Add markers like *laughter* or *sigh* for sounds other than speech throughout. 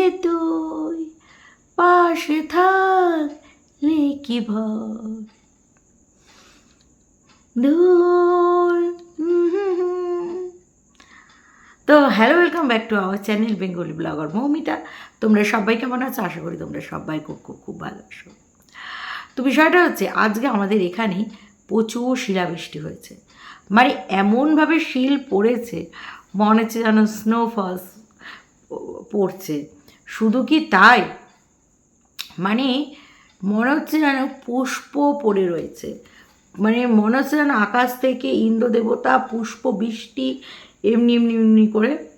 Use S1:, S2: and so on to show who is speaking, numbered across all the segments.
S1: যে তুই, পাশে থাকলে কি ভয় দূর তো hello welcome back to our channel Bengali blogger Moumita. তোমরা সবাই কেমন আছো? আশা করি তোমরা সবাই খুব খুব খুব ভালো আছো। তো বিষয়টা হচ্ছে, আজকে আমাদের এখানে প্রচুর শিলাবৃষ্টি হয়েছে। মানে এমনভাবে শিল পড়েছে, মনে হচ্ছে যেন স্নোফল পড়ছে। শুধু কি তাই? মানে মনে হচ্ছে যেন পুষ্প পড়ে রয়েছে। মানে মনে হচ্ছে যেন আকাশ থেকে ইন্দ্র দেবতা পুষ্প, বৃষ্টি এমনি এমনি এমনি করে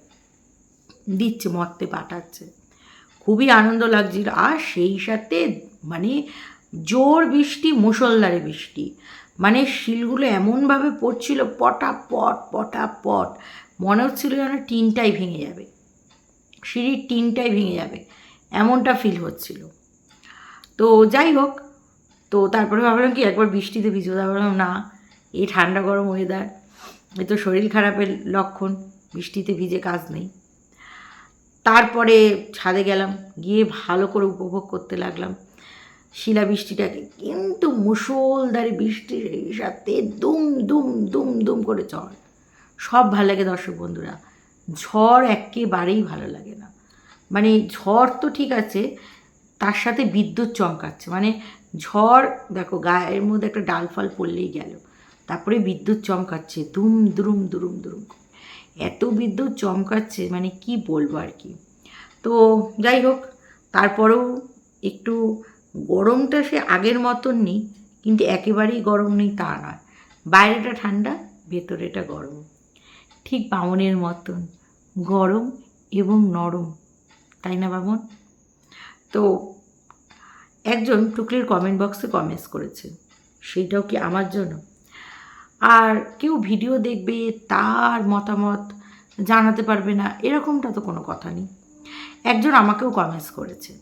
S1: দিচ্ছে, মর্তে পাঠাচ্ছে। খুবই আনন্দ লাগছিল। আর সেই সাথে মানে জোর বৃষ্টি, মুষলধারে বৃষ্টি। মানে শিলগুলো এমনভাবে পড়ছিল, পটাপট পটাপট। মনে হচ্ছিল যেন টিনটাই ভেঙে যাবে। সিঁড়ির টিনটাই ভেঙে যাবে। এমনটা ফিল হচ্ছিল। তো যাই হোক, তো তারপরে ভাবলাম কি, একবার বৃষ্টিতে ভিজো ভাবলাম, না, এই ঠান্ডা গরম ওয়েদার এ তো শরীর খারাপের লক্ষণ, বৃষ্টিতে ভিজে কাজ নেই। তারপরে ছাদে গেলাম, গিয়ে ভালো করে উপভোগ করতে লাগলাম। শিলা বৃষ্টিটাকে কিন্তু মুসলধারে বৃষ্টির সাথে দুম দুম দুম দুম করে ঝড়। সব ভালো লাগে দর্শক বন্ধুরা। ঝড় একেবারেই ভালো লাগে। মানে ঝড় তো ঠিক আছে, তার সাথে বিদ্যুৎ চমকাচ্ছে। মানে ঝড়, দেখো গায়ের মধ্যে একটা ডাল ফাল পড়লেই গেল, তারপরে বিদ্যুৎ চমকাচ্ছে, দুম, দুরুম দুরুম দুরুম এত বিদ্যুৎ চমকাচ্ছে মানে কি বলব আর কি? তো যাই হোক, তারপরেও একটু গরমটা সে আগের মতন নেই, কিন্তু একেবারেই গরম নেই তা নয়। বাইরেটা ঠান্ডা, ভেতরেটা গরম। ঠিক বামনের মতন, গরম এবং নরম। তাই না বামন তো একজন টুকলির কমেন্ট বক্সে কমেন্টস করেছে, সেইটাও কি আমার জন্য? আর কেউ ভিডিও দেখবে, তার মতামত জানাতে পারবে না, এরকমটা তো কোনো কথা নেই। একজন আমাকেও কমেন্টস করেছে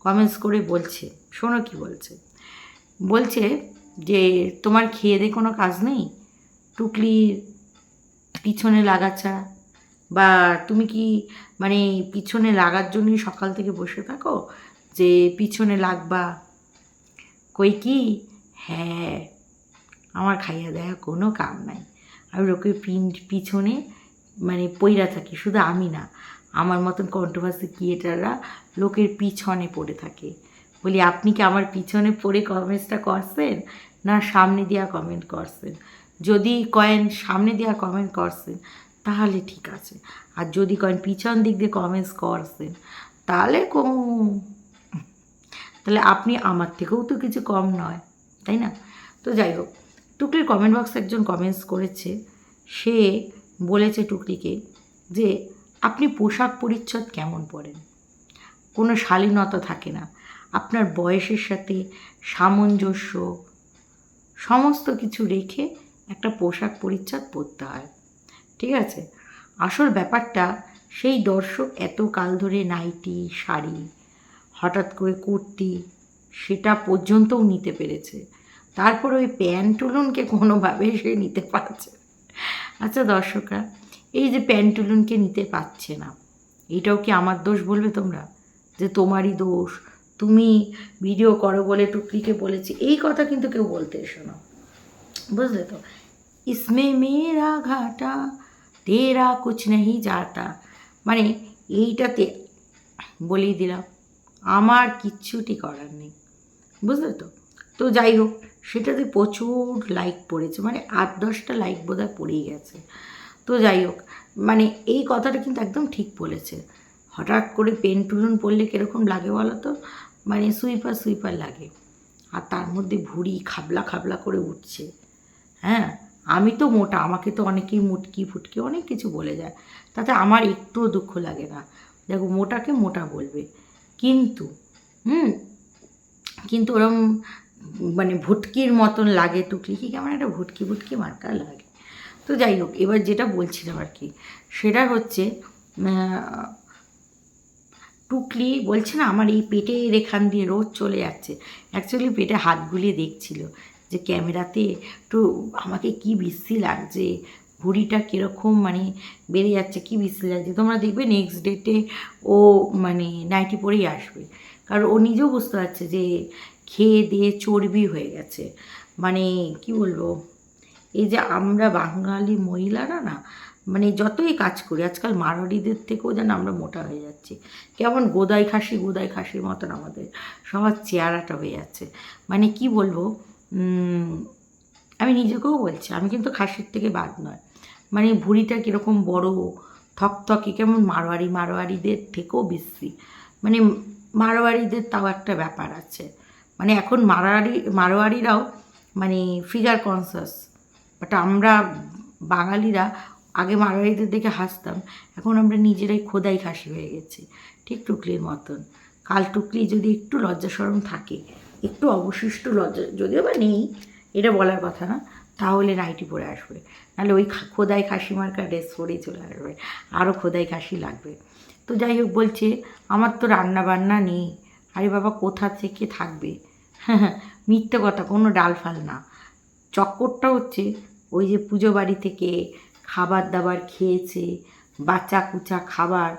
S1: কমেন্টস করে বলছে, শোনো কি বলছে? বলছে যে, তোমার খেয়ে দিয়ে কোনো কাজ নেই? টুকলির পিছনে লাগা ছাড়া বা তুমি কি মানে পিছনে লাগার জন্যই সকাল থেকে বসে থাকো? যে পিছনে লাগবা। কই কি? হ্যাঁ আমার খাইয়া দেয়া কোনো কাম নাই। আমি লোকের পিছনে মানে পইরা থাকি, শুধু আমি না, আমার মতন কন্ট্রোভার্সি ক্রিয়েটাররা লোকের পিছনে পড়ে থাকে। বলি, আপনি কি আমার পিছনে পড়ে কমেন্টসটা করছেন? না, সামনে দেওয়া কমেন্ট করছেন। যদি কয়েন সামনে দেওয়া কমেন্ট করছেন তাহলে ঠিক আছে। আর যদি কয়েন পিছন দিক দিয়ে কমেন্টস করছেন, তাহলে কম। তাহলে আপনি আমার থেকেও তো কিছু কম নয়, তাই না? তো যাই হোক, টুকলির কমেন্ট বক্সে একজন কমেন্টস করেছে, সে বলেছে টুকলিকে যে, আপনি পোশাক পরিচ্ছদ কেমন পরেন? কোনো শালীনতা থাকে না। আপনার বয়সের সাথে সামঞ্জস্য, সমস্ত কিছু রেখে একটা পোশাক পরিচ্ছদ পরতে হয়। ঠিক আছে? আসল ব্যাপারটা, সেই দর্শক এত কাল ধরে নাইটি, শাড়ি, হঠাৎ করে কুর্তি, সেটা পর্যন্তও নিতে পেরেছে। তারপর ওই প্যান্টুলুনকে কোনোভাবে সে নিতে পারছে আচ্ছা দর্শকরা, এই যে প্যান্টুলুনকে নিতে পারছে না, এটাও কি আমার দোষ বলবে তোমরা? যে তোমারই দোষ। তুমি ভিডিও করো বলে টুকরিকে বলেছি, এই কথা কিন্তু কেউ বলতে এসো না। বুঝলে তো? ইসমে মেরা ঘাটা তেরা কুছ নেই যাতা মানে এইটাতে বলেই দিলাম, আমার কিচ্ছুটি করার নেই। বুঝলে তো? তো যাই হোক, সেটাতে প্রচুর লাইক পড়েছে মানে আট দশটা লাইক বোধহয় পড়েই গেছে। তো যাই হোক মানে এই কথাটা কিন্তু একদম ঠিক বলেছে। হঠাৎ করে পেন টুলুন পড়লে কীরকম লাগে বলো তো? মানে সুইপার সুইপার লাগে। আর তার মধ্যে ভুড়ি খাবলা খাবলা করে উঠছে। হ্যাঁ? আমি তো মোটা, আমাকে তো অনেকেই মুটকি, ফুটকি অনেক কিছু বলে যায়। তাতে আমার একটুও দুঃখ লাগে না। দেখো, মোটাকে মোটা বলবে। কিন্তু, হুম, কিন্তু ওরম মানে ভুটকির মতন লাগে টুকলি কি কেমন একটা ভুটকি ভুটকি মার্কা লাগে। তো যাই হোক, এবার যেটা বলছিলাম আর কি, সেটা হচ্ছে টুকলি বলছে না, আমার এই পেটের এখান দিয়ে রোজ চলে যাচ্ছে। অ্যাকচুয়ালি পেটে হাত গুলিয়ে দেখছিল। যে ক্যামেরাতে একটু আমাকে কি বিশ্রী লাগছে? ভুঁড়িটা কীরকম মানে বেড়ে যাচ্ছে, কী বিশ্রী লাগছে? তোমরা দেখবে নেক্সট ডেটে ও মানে নাইটি পরেই আসবে। কারণ ও নিজেও বুঝতে পারছে যে খেয়ে দিয়ে চর্বি হয়ে গেছে। মানে কি বলব? এই যে আমরা বাঙালি মহিলারা না মানে যতই কাজ করি, আজকাল মারোয়ারিদের থেকেও যেন আমরা মোটা হয়ে যাচ্ছি। কেমন গোদাই খাসি, গোদাই খাসির মতন আমাদের সবার চেহারাটা হয়ে যাচ্ছে। মানে কি বলব? আমি নিজেকেও বলছি, আমি কিন্তু খাসির থেকে বাদ নয়। মানে ভুঁড়িটা কীরকম বড়, থকথকে, কেমন মারোয়ারি, মারোয়ারিদের থেকেও বেশি। মানে মারোয়ারিদের তাও একটা ব্যাপার আছে। মানে এখন মারোয়ারি মারোয়ারিরাও মানে ফিগার কনসাস বাট আমরা বাঙালিরা আগে মারোয়ারিদের দেখে হাসতাম, এখন আমরা নিজেরাই খোদাই খাসি হয়ে গেছি, ঠিক টুকলির মতন। কাল টুকলি যদি একটু লজ্জা সরম থাকে একটু অবশিষ্ট লজ্জা যদিও বা নেই, এটা বলার কথা না, তাহলে নাইটি পরে আসবে। নাহলে ওই খোদাই খাসি মার্কা ড্রেস পরেই চলে আসবে আরও খোদাই খাসি লাগবে। তো যাই হোক বলছে, আমার তো রান্না বান্না নেই। আরে বাবা, কোথা থেকে থাকবে? হ্যাঁ *laughs* মিথ্যে কথা, কোনো ডাল ফাল না। চক্করটা হচ্ছে, ওই যে পুজো বাড়ি থেকে খাবার দাবার খেয়েছে বাচ্চা কুচা খাবার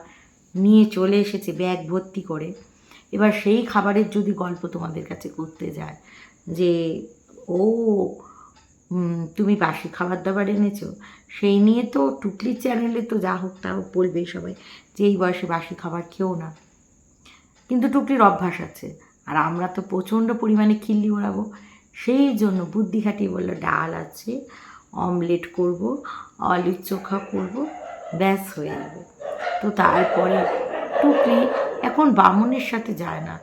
S1: নিয়ে চলে এসেছে, ব্যাগ ভর্তি করে। এবার সেই খাবারের যদি গল্প তোমাদের কাছে করতে যায় যে, ও তুমি বাসি খাবার দাবার এনেছো, সেই নিয়ে তো টুকলির চ্যানেলে তো যা হোক তা হোক বলবেই সবাই, যে এই বয়সে বাসি খাবার খেও না। কিন্তু টুকলির অভ্যাস আছে, আর আমরা তো প্রচণ্ড পরিমাণে খিল্লি ওড়াবো। সেই জন্য বুদ্ধি খাটিয়ে বলল, ডাল আছে, অমলেট করব আলুর চোখা করব, ব্যাস হয়ে যাবে। তো তারপরে টুকলি এখন বামুনের সাথে যায় না,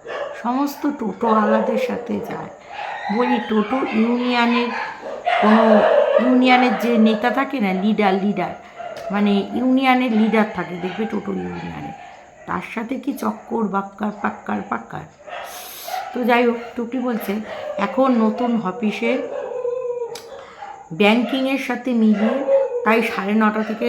S1: সমস্ত টোটোওয়ালাদের সাথে যায়। বলি, টোটো ইউনিয়নের কোনো, ইউনিয়নের যে নেতা থাকে না, লিডার লিডার মানে ইউনিয়নের লিডার থাকে, দেখবে টোটো ইউনিয়নে। তার সাথে কি চক্কর, বাক্কার, পাক্কার পাক্কার? তো যাই হোক টুকি বলছে, এখন নতুন অফিসে ব্যাংকিংয়ের সাথে মিলিয়ে তাই সাড়ে নটা থেকে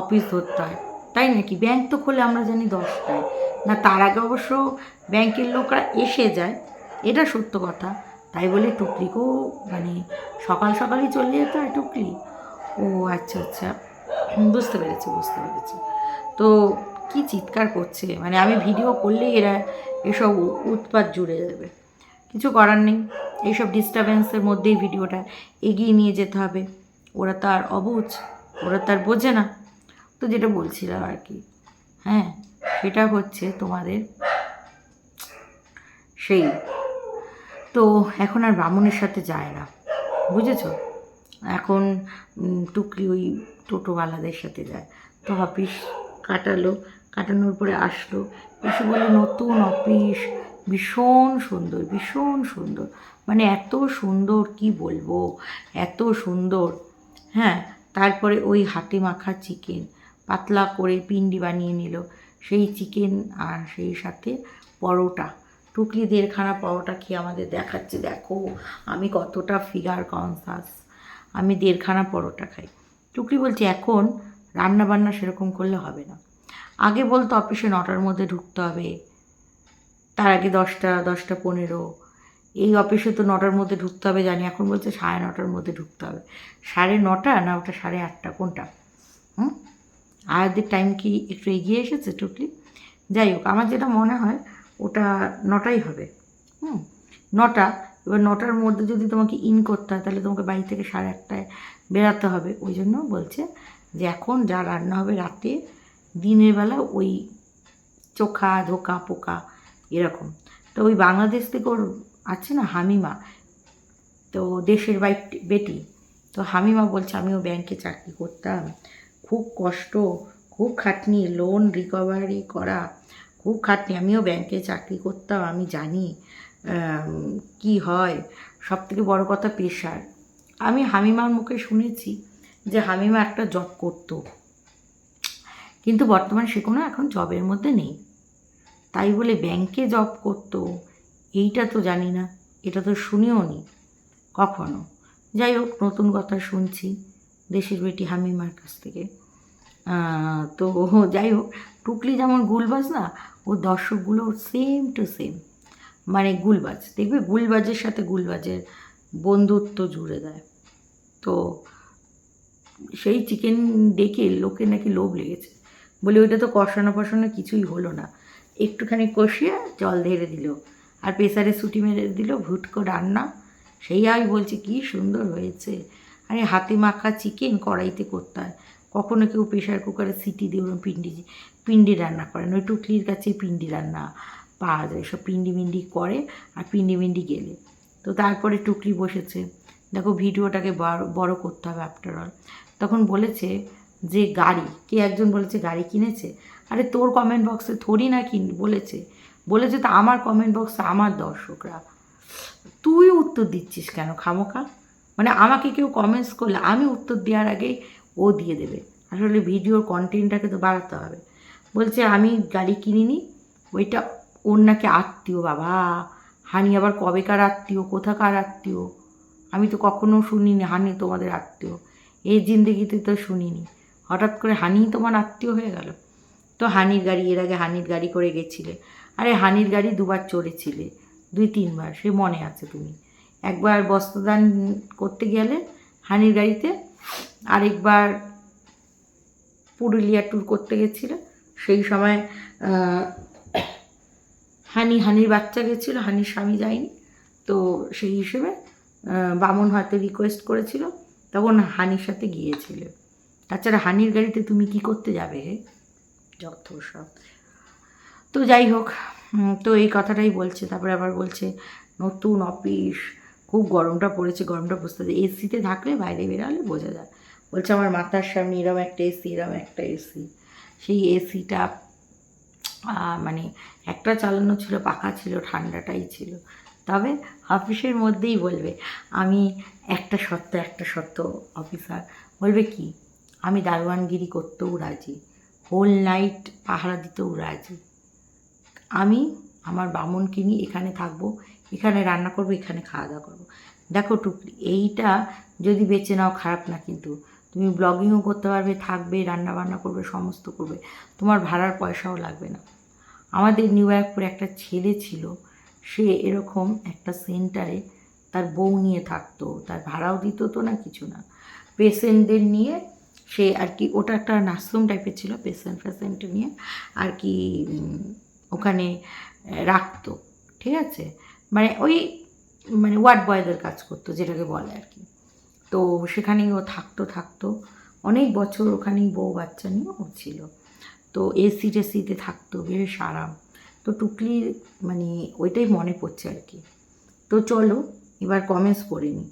S1: অফিস ধরতে হয়। তাই নাকি? ব্যাংক তো খোলে আমরা জানি দশটায়। না, তার আগে অবশ্য ব্যাংকের লোকরা এসে যায়। এটা সত্য কথা। তাই বলে টুকলিকেও মানে সকাল সকালই চলে যেতে হয় টুকলি ও আচ্ছা আচ্ছা। বুঝতে পেরেছি বুঝতে পেরেছি। তো কি চিৎকার করছে? মানে আমি ভিডিও করলেই এরা এসব উৎপাত জুড়ে যাবে। কিছু করার নেই। এইসব ডিস্টারবেন্সের মধ্যেই ভিডিওটা এগিয়ে নিয়ে যেতে হবে। ওরা তো আর অবুঝ। ওরা তো আর বোঝে না। তো যেটা বলছিলাম আর কি। হ্যাঁ সেটা হচ্ছে তোমাদের সেই। তো এখন আর ব্রাহ্মণের সাথে যায় না, বুঝেছ? এখন টুকরি ওই টোটোওয়ালাদের সাথে যায়। তো অফিস কাটালো, কাটানোর পরে আসলো। এসে বলে, নতুন অফিস ভীষণ সুন্দর ভীষণ সুন্দর। মানে এত সুন্দর, কি বলব? এত সুন্দর। হ্যাঁ তারপরে ওই হাতে মাখা চিকেন পাতলা করে পিন্ডি বানিয়ে নিল। সেই চিকেন আর সেই সাথে পরোটা। টুকলি দেড়খানা পরোটা খেয়ে আমাদের দেখাচ্ছে, দেখো, আমি কতটা ফিগার কনসাস আমি দেড়খানা পরোটা খাই। টুকলি বলছে, এখন রান্না বান্না সেরকম করলে হবে না। আগে বলতো অফিসে নটার মধ্যে ঢুকতে হবে। তার আগে দশটা দশটা পনেরো। এই অফিসে তো নটার মধ্যে ঢুকতে হবে, জানি। এখন বলছে সাড়ে নটার মধ্যে ঢুকতে হবে। সাড়ে নটা না, ওটা সাড়ে আটটা, কোনটা? হুম? আয়াদের টাইম কি একটু এগিয়ে এসেছে টুকলি যাই হোক, আমার যেটা মনে হয়, ওটা নটাই হবে। হুম, নটা। এবার নটার মধ্যে যদি তোমাকে ইন করতে হয়, তাহলে তোমাকে বাড়ি থেকে সাড়ে আটটায় বেরাতে হবে। ওই জন্য বলছে যে এখন যা রান্না হবে রাতে, দিনের বেলা ওই চোখা, ধোকা, পোকা, এরকম। তো ওই বাংলাদেশ থেকে ওর আছে না, হামিমা? তো দেশের বাইক বেটি। তো হামিমা বলছে, আমিও ব্যাংকে চাকরি করতাম। খুব কষ্ট, খুব খাটনি লোন রিকভারি করা, খুব খাটনি। আমিও ব্যাংকে চাকরি করতাম, আমি জানি কি হয়। সব থেকে বড়ো কথা পেশার আমি হামিমার মুখে শুনেছি যে হামিমা একটা জব করতো। কিন্তু বর্তমানে সে কোনো এখন জবের মধ্যে নেই। তাই বলে ব্যাংকে জব করতো, এইটা তো জানি না, এটা তো শুনিও নি কখনো। যাই হোক, নতুন কথা শুনছি। দেশের বেটি হামিমার কাছ থেকে। তো যাই হোক, টুকলি যেমন গুলবাজ না, ও দর্শকগুলো সেম টু সেম মানে গুলবাজ, দেখবে গুলবাজের সাথে গুলবাজের বন্ধুত্ব জুড়ে দেয়। তো সেই চিকেন ডেকে লোকের নাকি লোভ লেগেছে। বলে ওইটা তো কষানো ফষানো কিছুই হলো না। একটুখানি কষিয়ে জল ঢেলে দিল। আর প্রেসারে সুটি মেরে দিল, ভুটকো রান্না। সেই আমি বলছি, কি সুন্দর হয়েছে। আরে হাতে মাখা চিকেন কড়াইতে করতে হয়। কখনো কেউ প্রেশার কুকারে সিটি দিয়ে ওরকম পিন্ডি পিন্ডি রান্না করেন ওই টুকলির কাছে পিন্ডি রান্না পাওয়া যায়। সব পিন্ডি মিন্ডি করে আর পিন্ডি মিন্ডি গেলে। তো তারপরে টুকলি বসেছে। দেখো ভিডিওটাকে বড় বড় করতে হবে আফটার অল তখন বলেছে যে, গাড়ি। কে একজন বলেছে, গাড়ি কিনেছে? আরে তোর কমেন্ট বক্সে থরি না কিন বলেছে। বলেছে, তো আমার কমেন্ট বক্সে আমার দর্শকরা। তুই উত্তর দিচ্ছিস কেন খামোকা মানে আমাকে কেউ কমেন্টস করলে আমি উত্তর দেওয়ার আগেই ও দিয়ে দেবে। আসলে ভিডিওর কন্টেন্টটাকে তো বাড়াতে হবে। বলছে, আমি গাড়ি কিনিনি, ওইটা ওর নাকি আত্মীয় বাবা। হানি আবার কবেকার আত্মীয়, কোথাকার আত্মীয়? আমি তো কখনো শুনিনি হানি তোমাদের আত্মীয়। এই জিন্দগিতে তো শুনিনি। হঠাৎ করে হানি তোমার আত্মীয় হয়ে গেল? তো হানির গাড়ি, এর আগে হানির গাড়ি করে গেছিলে। আরে হানির গাড়ি দুবার চড়েছিলে দুই তিনবার সে মনে আছে তুমি। একবার বস্ত্রদান করতে গেলে হানির গাড়িতে, আরেকবার পুরুলিয়া ট্যুর করতে গেছিলে। সেই সময় হানি, হানির বাচ্চা গেছিল, হানির স্বামী যায়নি। তো সেই হিসেবে বামন হয়তো রিকোয়েস্ট করেছিল, তখন হানির সাথে গিয়েছিল। তাছাড়া হানির গাড়িতে তুমি কি করতে যাবে যত সব তো যাই হোক তো এই কথাটাই বলছে। তারপরে আবার বলছে, নতুন অফিস খুব গরমটা পড়েছে, গরমটা বুঝতে এসিতে থাকলে বাইরে বেরালে বোঝা যায়। বলছে আমার মাথার সামনে এরম একটা এসি এরম একটা এসি সেই এসিটা মানে একটা চালানো ছিল, পাখা ছিল, ঠান্ডাটাই ছিল। তবে অফিসের মধ্যেই বলবে, আমি একটা সত্য একটা সত্য অফিসার। বলবে কি? আমি দারোয়ানগিরি করতেও রাজি হোল নাইট পাহারা দিতেও রাজি। আমি আমার বামনকে নিয়ে এখানে থাকব এখানে রান্না করব, এখানে খাওয়া দাওয়া করব। দেখো টুকরি, এইটা যদি বেছে নাও খারাপ না কিন্তু। তুমি ব্লগিংও করতে পারবে, থাকবে রান্না বান্না করবে, সমস্ত করবে। তোমার ভাড়ার পয়সাও লাগবে না। আমাদের নিউ ইয়র্কপুরে একটা ছেলে ছিল, সে এরকম একটা সেন্টারে তার বউ নিয়ে থাকতো। তার ভাড়াও দিত তো না, কিছু না। পেশেন্টদের নিয়ে সে আর কি, ওটা একটা নার্সিং টাইপের ছিল পেশেন্ট ফেশেন্ট নিয়ে আর কি ওখানে রাখতো। ঠিক আছে? মানে ওই মানে ওয়ার্ড বয়দের কাজ করতো, যেটাকে বলে আর কি। তো সেখানেই ও থাকতো থাকতো। অনেক বছর ওখানেই বউ বাচ্চা নিয়ে ও ছিল। তো এসি টেসিতে থাকতো, বেশ আরাম। তো টুকলির মানে ওইটাই মনে পড়ছে আর কি। তো চলো, এবার কমেন্টস করে নিই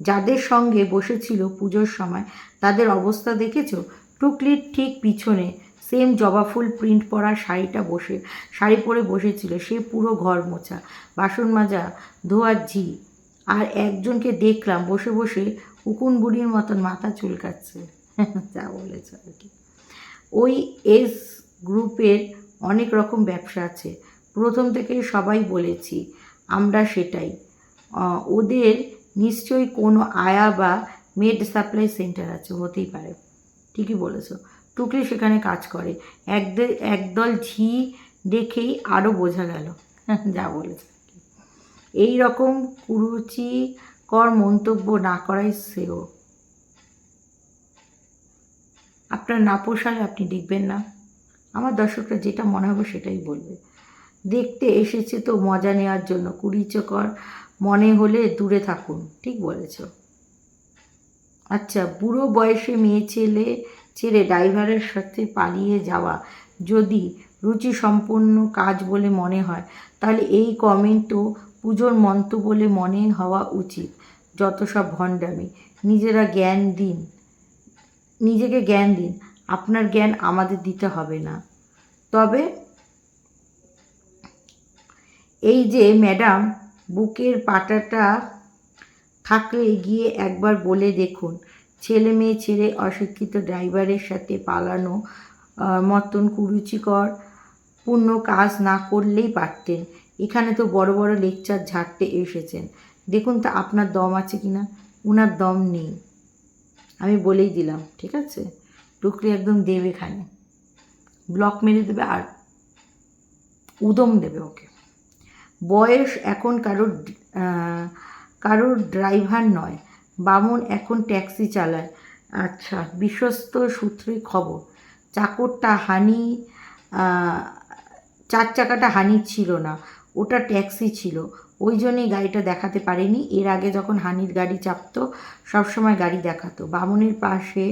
S1: যাদের সঙ্গে বসেছিল পুজোর সময়, তাদের অবস্থা দেখেছ? টুকলির ঠিক পিছনে সেম জবা ফুল প্রিন্ট পরা শাড়িটা বসে, শাড়ি পরে বসেছিল, সে পুরো ঘর মোছা। বাসন মাজা ধোয়ার ঝি, আর একজনকে দেখলাম বসে বসে উকুন বুড়ির মতন মাথা চুলকাচ্ছে। *laughs* যা বলেছে আর কি। ওই এস গ্রুপের অনেক রকম ব্যবসা আছে। প্রথম থেকে সবাই বলেছি, আমরা সেটাই। ওদের নিশ্চয়ই কোনো আয়া বা মেড সাপ্লাই সেন্টার আছে, হতেই পারে। ঠিকই বলেছ। টুকলি সেখানে কাজ করে। একদল একদল ঝি দেখেই আরও বোঝা গেল। *laughs* যা বলেছে। এই রকম কুরুচিকর মন্তব্য না করাই শ্রেয়। আপনার না পোষালে আপনি দেখবেন না। আমার দর্শকরা যেটা মনে হবে সেটাই বলবে। দেখতে এসেছে তো মজা নেওয়ার জন্য। কুড়িচকর মনে হলে দূরে থাকুন। ঠিক বলেছ। আচ্ছা বুড়ো বয়সে মেয়ে ছেলে ছেড়ে ড্রাইভারের সাথে পালিয়ে যাওয়া যদি রুচি সম্পন্ন কাজ বলে মনে হয়, তাহলে এই কমেন্টও পুজোর মন্ত্র বলে মনে হওয়া উচিত। যত সব ভণ্ডামি। নিজেরা জ্ঞান দিন। নিজেকে জ্ঞান দিন। আপনার জ্ঞান আমাদের দিতে হবে না। তবে এই যে ম্যাডাম, বুকের পাটাটা থাকলে গিয়ে একবার বলে দেখুন। ছেলে মেয়ে ছেড়ে অশিক্ষিত ড্রাইভারের সাথে পালানো মতন কুরুচিকর পূর্ণ কাজ না করলেই পারতেন। এখানে তো বড় বড় লেকচার ঝাড়তে এসেছেন। দেখুন তা আপনার দম আছে কি না? ওনার দম নেই। আমি বলেই দিলাম, ঠিক আছে? টুকলি একদম দেবে এখানে ব্লক মেরে দেবে আর উদম দেবে ওকে। বয়স এখন কারোর কারোর ড্রাইভার নয়। বামন এখন ট্যাক্সি চালায়। আচ্ছা বিশ্বস্ত সূত্রে খবর, চাকরটা হানি চার চাকাটা হানি ছিল না, ওটা ট্যাক্সি ছিল। ওই জন্যই গাড়িটা দেখাতে পারেনি। এর আগে যখন হানির গাড়ি চাপতো, সবসময় গাড়ি দেখাতো। বামুনের পাশে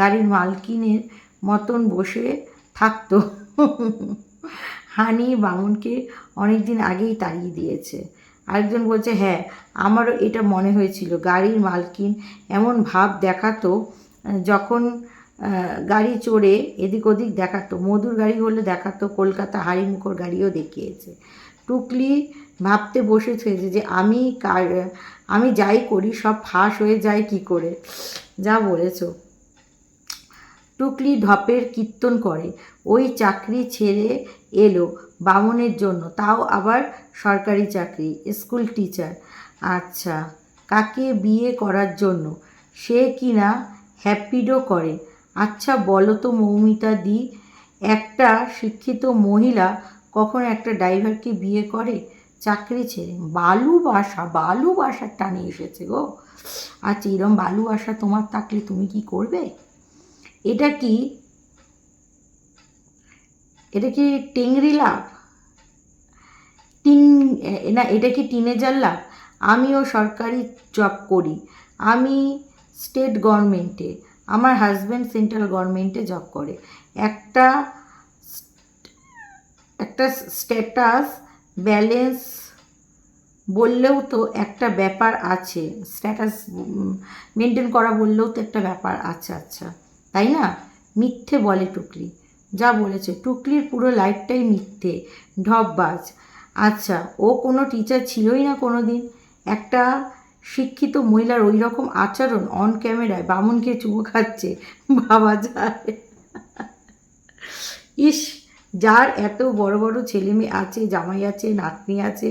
S1: গাড়ির মালকিনের মতন বসে থাকতো। হানি বামুনকে অনেক দিন আগেই তাড়িয়ে দিয়েছে। আরেকজন বলছে হ্যাঁ আমারও এটা মনে হয়েছিল। গাড়ির মালকিন এমন ভাব দেখাতো, যখন গাড়ি চড়ে এদিক ওদিক দেখাতো। মধুর গাড়ি হলে দেখাতো, কলকাতা হাড়িমুখর গাড়িও দেখিয়েছে। টুকলি ভাবতে বসেছে যে যে আমি কার, আমি যাই করি, সব ফাঁস হয়ে যায় কি করে? যা বলেছ। টুকলি ঢপের কীর্তন করে। ওই চাকরি ছেড়ে বামনের জন্য। তাও আবার সরকারি চাকরি, স্কুল টিচার। আচ্ছা কাকে বিয়ে করার জন্য? সে কিনা হ্যাপিডো করে? আচ্ছা বলো তো মৌমিতা দি, একটা শিক্ষিত মহিলা কখন একটা ড্রাইভারকে বিয়ে করে চাকরি ছেড়ে? বালুবাসা বালুবাসার টানে এসেছে গো। আচ্ছা এরম বালুবাসা তোমার থাকলে তুমি কি করবে? এটা কি এটা কি টেংরি লাভ টিন না, এটা কি টিনেজার লাভ আমিও সরকারি জব করি। আমি স্টেট গভর্নমেন্টে, আমার হাজব্যান্ড সেন্ট্রাল গভর্নমেন্টে জব করে। একটা একটা স্ট্যাটাস ব্যালেন্স বললেও তো একটা ব্যাপার আছে। স্ট্যাটাস মেনটেন করা বললেও তো একটা ব্যাপার আছে আচ্ছা। তাই না? মিথ্যে বলে টুকলি যা বলেছে। টুকলির পুরো লাইফটাই মিথ্যে, ঢপবাজ। আচ্ছা ও কোনো টিচার ছিলই না কোনো দিন একটা শিক্ষিত মহিলার ওই রকম আচরণ অন ক্যামেরায় বামুনকে চুমো খাচ্ছে ভাবা যায়। ইস, যার এত বড় বড় ছেলে মেয়ে আছে, জামাই আছে, নাতনি আছে,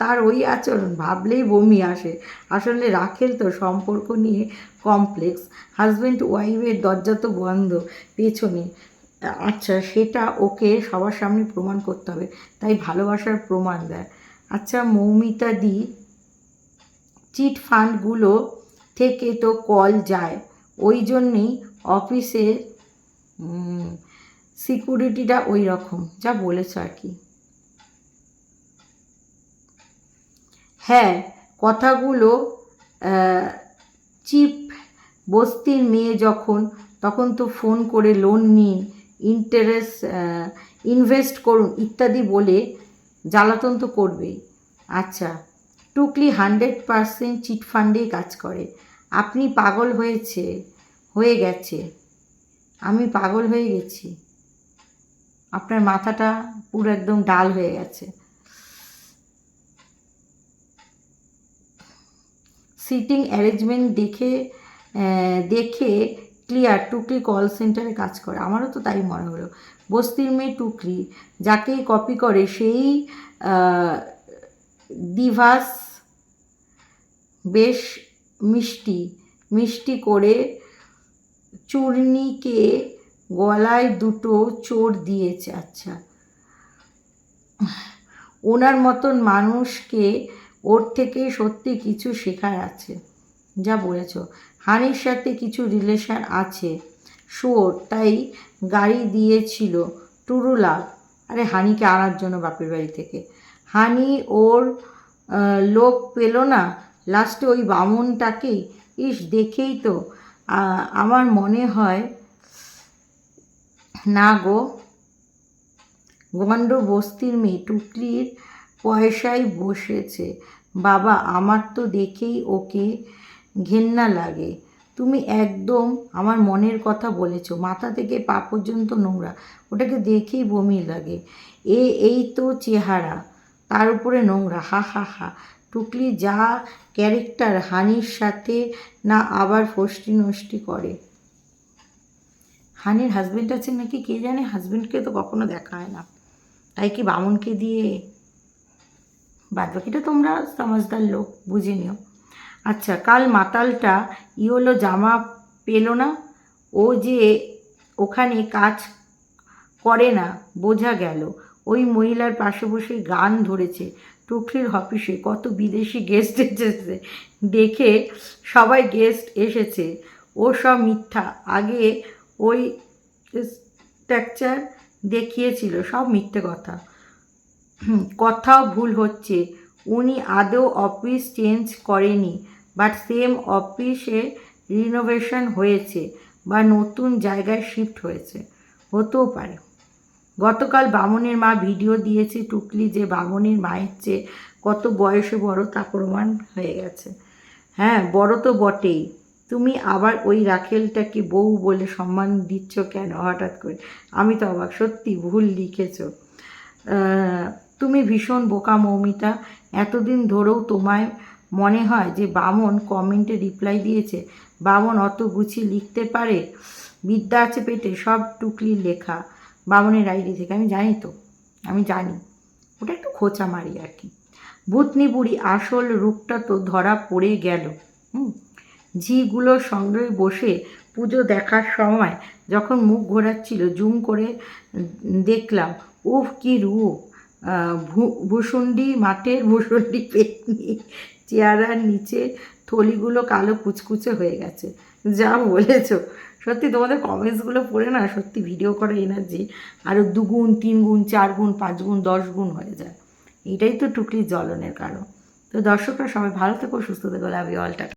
S1: তার ওই আচরণ ভাবলেই বমি আসে। আসলে রাখেল তো সম্পর্ক নিয়ে কমপ্লেক্স হাজব্যান্ড ওয়াইফের দরজা তো বন্ধ, পেছনে। আচ্ছা সেটা ওকে সবার সামনে প্রমাণ করতে হবে। তাই ভালোবাসার প্রমাণ দেয়। আচ্ছা মৌমিতা দি, চিট ফান্ডগুলো থেকে তো কল যায়। ওই জন্যেই অফিসের সিকিউরিটিটা ওই রকম যা বলেছ আর কি। হ্যাঁ কথাগুলো চিপ বস্তির মেয়ে যখন, তখন তো ফোন করে লোন নিন। ইন্টারেস্ট ইনভেস্ট করুন, ইত্যাদি বলে জ্বালাতন তো করবেই। আচ্ছা টুকলি হান্ড্রেড পারসেন্ট চিট ফান্ডেই কাজ করে। আপনি পাগল হয়েছে, হয়ে গেছে। আমি পাগল হয়ে গেছি। আপনার মাথাটা পুরো একদম ডাল হয়ে গেছে। সিটিং অ্যারেঞ্জমেন্ট দেখে দেখে ক্লিয়ার টুকলি কল সেন্টারে কাজ করে। আমারও তো তাই মনে হলো। বস্তির মেয়ে টুকলি, যাকেই কপি করে সেই দিভাস বেশ মিষ্টি। মিষ্টি করে চূর্ণিকে গলায় দুটো চোর দিয়েছে। আচ্ছা। ওনার মতন মানুষকে ওর থেকে সত্যি কিছু শেখার আছে। যা বলেছ। হানির সাথে কিছু রিলেশন আছে। শোর তাই গাড়ি দিয়েছিল টুরুলা। আরে, হানিকে আনার জন্য বাপের বাড়ি থেকে। হানি ওর লোক পেল না। লাস্টে ওই বামুনটাকেই। ইস, দেখেই তো। আমার মনে হয়, না গো। গন্ড বস্তির মেয়ে টুকলির পয়সায় বসেছে। বাবা, আমার তো দেখেই ওকে ঘেন্না লাগে। তুমি একদম আমার মনের কথা বলেছ। মাথা থেকে পা পর্যন্ত নোংরা। ওটাকে দেখেই বমি লাগে। এ, এই তো চেহারা। তার উপরে নোংরা। হা হা হা। টুকলি যা ক্যারেক্টার হানির সাথে না আবার ফষ্টি নষ্টি করে। হানির হাজবেন্ড আছে নাকি? কে জানে? হাজবেন্ডকে তো কখনো দেখা হয় না। তাই কি বামুনকে দিয়ে? বাদ বাকিটা তোমরা সমাজদার লোক, বুঝে নিও। আচ্ছা কাল মাতালটা ইওলো জামা পেল না? ও যে ওখানে কাজ করে না, বোঝা গেল। ওই মহিলার পাশে বসে গান ধরেছে। টুকলির অফিসে কত বিদেশি গেস্ট এসেছে। দেখে সবাই গেস্ট এসেছে। ও সব মিথ্যা। আগে ওই স্ট্রাকচার দেখিয়েছিল, সব মিথ্যে কথা। কথাও ভুল হচ্ছে। উনি আদৌ অফিস চেঞ্জ করেনি বাট সেম অফিসে রিনোভেশন হয়েছে বা নতুন জায়গায় শিফট হয়েছে। হতেও পারে। গতকাল বামনের মা ভিডিও দিয়েছে টুকলি যে বামনের মায়ের চেয়ে কত বয়সে বড় তা প্রমাণ হয়ে গেছে। হ্যাঁ বড় তো বটেই। তুমি আবার ওই রাখেলটাকে বউ বলে সম্মান দিচ্ছ কেন হঠাৎ করে? আমি তো অবাক, সত্যি ভুল লিখেছ। তুমি ভীষণ বোকা মৌমিতা। এতদিন ধরেও তোমায় মনে হয় যে বামন কমেন্টে রিপ্লাই দিয়েছে। বামন অত গুছিয়ে লিখতে পারে? বিদ্যা আছে পেটে, সব টুকলির লেখা বামনের আইডি থেকে। আমি জানি তো, আমি জানি। ওটা একটু খোঁচা মারি আর কি। বুড়ি আসল রূপটা তো ধরা পড়ে গেল। হুম? ঝিগুলোর সঙ্গে বসে পুজো দেখার সময় যখন মুখ ঘোরাচ্ছিল, জুম করে দেখলাম উফ কি রূপ! ভুসুন্ডি মাঠের ভুসুন্ডি পেটনি চেয়ারার নিচে থলিগুলো কালো কুচকুচে হয়ে গেছে। যা বলেছ। সত্যি তোমাদের কমেন্টসগুলো পড়ে না, সত্যি ভিডিও করে এনার্জি আরও দুগুণ তিন গুণ চার গুণ পাঁচ গুণ দশ গুণ হয়ে যায়। এটাই তো টুকলির জ্বলনের কারণ। তো দর্শকরা সবাই ভালো থেকো, সুস্থ থেকো লাভ ইউ অল